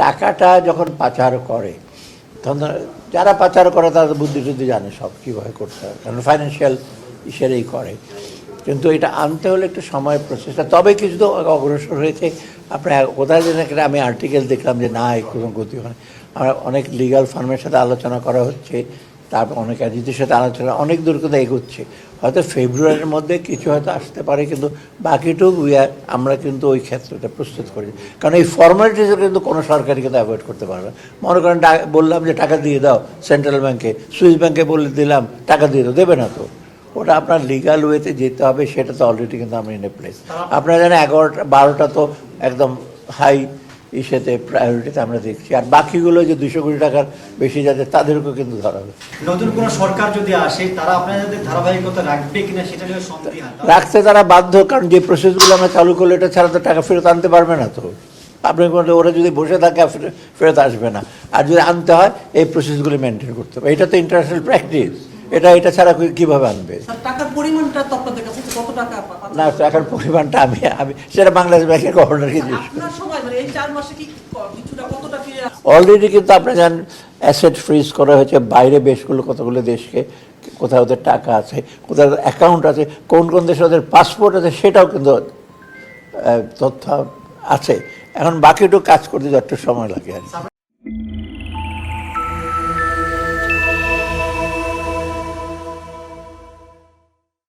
টাকাটা যখন পাচার করে, তখন যারা পাচার করে তারা বুদ্ধি টুদ্ধি জানে সব কীভাবে করতে হবে কারণ ফাইন্যান্সিয়াল ইসেরেই করে। কিন্তু এটা আনতে হলে একটু সময় প্রচেষ্টা তবে কিছু তো অগ্রসর হয়েছে। আপনার কোথায় যেন আমি আর্টিকেল দেখলাম যে না কোনো গতি হয় আমরা অনেক লিগ্যাল ফার্মের সাথে আলোচনা করা হচ্ছে। তারপর অনেক এজেন্সির সাথে আলোচনা, অনেক দূর কিন্তু এগোচ্ছে। হয়তো ফেব্রুয়ারির মধ্যে কিছু হয়তো আসতে পারে কিন্তু বাকিটুকু আমরা কিন্তু ওই ক্ষেত্রটা প্রস্তুত করি। কারণ এই ফর্মালিটিস কিন্তু কোনো সরকারি কিন্তু অ্যাভয়েড করতে পারবে না। মনে করেন বললাম যে টাকা দিয়ে দাও সেন্ট্রাল ব্যাংকে সুইস ব্যাংকে বলে দিলাম টাকা দিয়ে দাও দেবে না তো। ওটা আপনার লিগাল ওয়েতে যেতে হবে সেটা তো অলরেডি কিন্তু আমরা ইন এ প্লেস আপনারা জানেন এগারোটা বারোটা তো একদম হাই ইসেতে প্রায়োরিটিতে আমরা দেখছি। আর বাকিগুলো যে দুশো কোটি টাকার বেশি যাচ্ছে তাদেরকেও কিন্তু ধরা হবে নতুন কোন সরকার যদি আসে তারা আপনাদের ধারাবাহিকতা রাখবে কিনা সেটা নিয়ে সন্দেহ রাখতে তারা বাধ্য কারণ যে প্রসেসগুলো আমরা চালু করলে এটা ছাড়া তো টাকা ফেরত আনতে পারবে না তো। আপনি ওরা যদি বসে থাকে ফেরত- আসবে না। আর যদি আনতে হয় এই প্রসেসগুলো মেনটেন করতে হবে। এটা তো ইন্টারন্যাশনাল প্র্যাকটিস এটা এটা ছাড়া কীভাবে আনবে? পরিমাণটা তো আপনাদের কাছে কত টাকা না টাকার পরিমাণটা আমি আমি সেটা বাংলাদেশ ব্যাংকের গভর্নরকে জিজ্ঞেস করব। মানে এই চার মাসে কি কিছুটা কতটা অলরেডি কিন্তু আপনি জানেন অ্যাসেট ফ্রিজ করা হয়েছে বাইরে বেশগুলো কতগুলো দেশকে কোথায় ওদের টাকা আছে কোথায় অ্যাকাউন্ট আছে কোন কোন দেশে ওদের পাসপোর্ট আছে সেটাও কিন্তু তথ্য আছে এখন বাকিটুকু কাজ করতে একটু সময় লাগে আর কি।